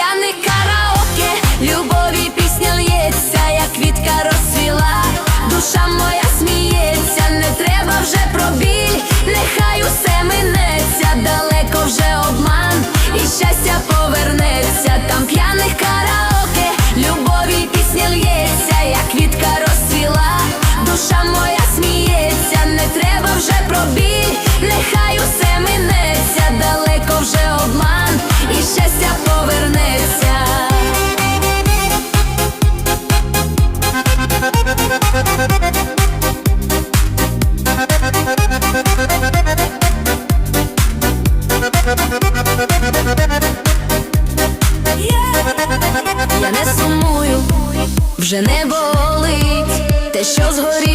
Я я не сумую, вже не болить те, що згорі.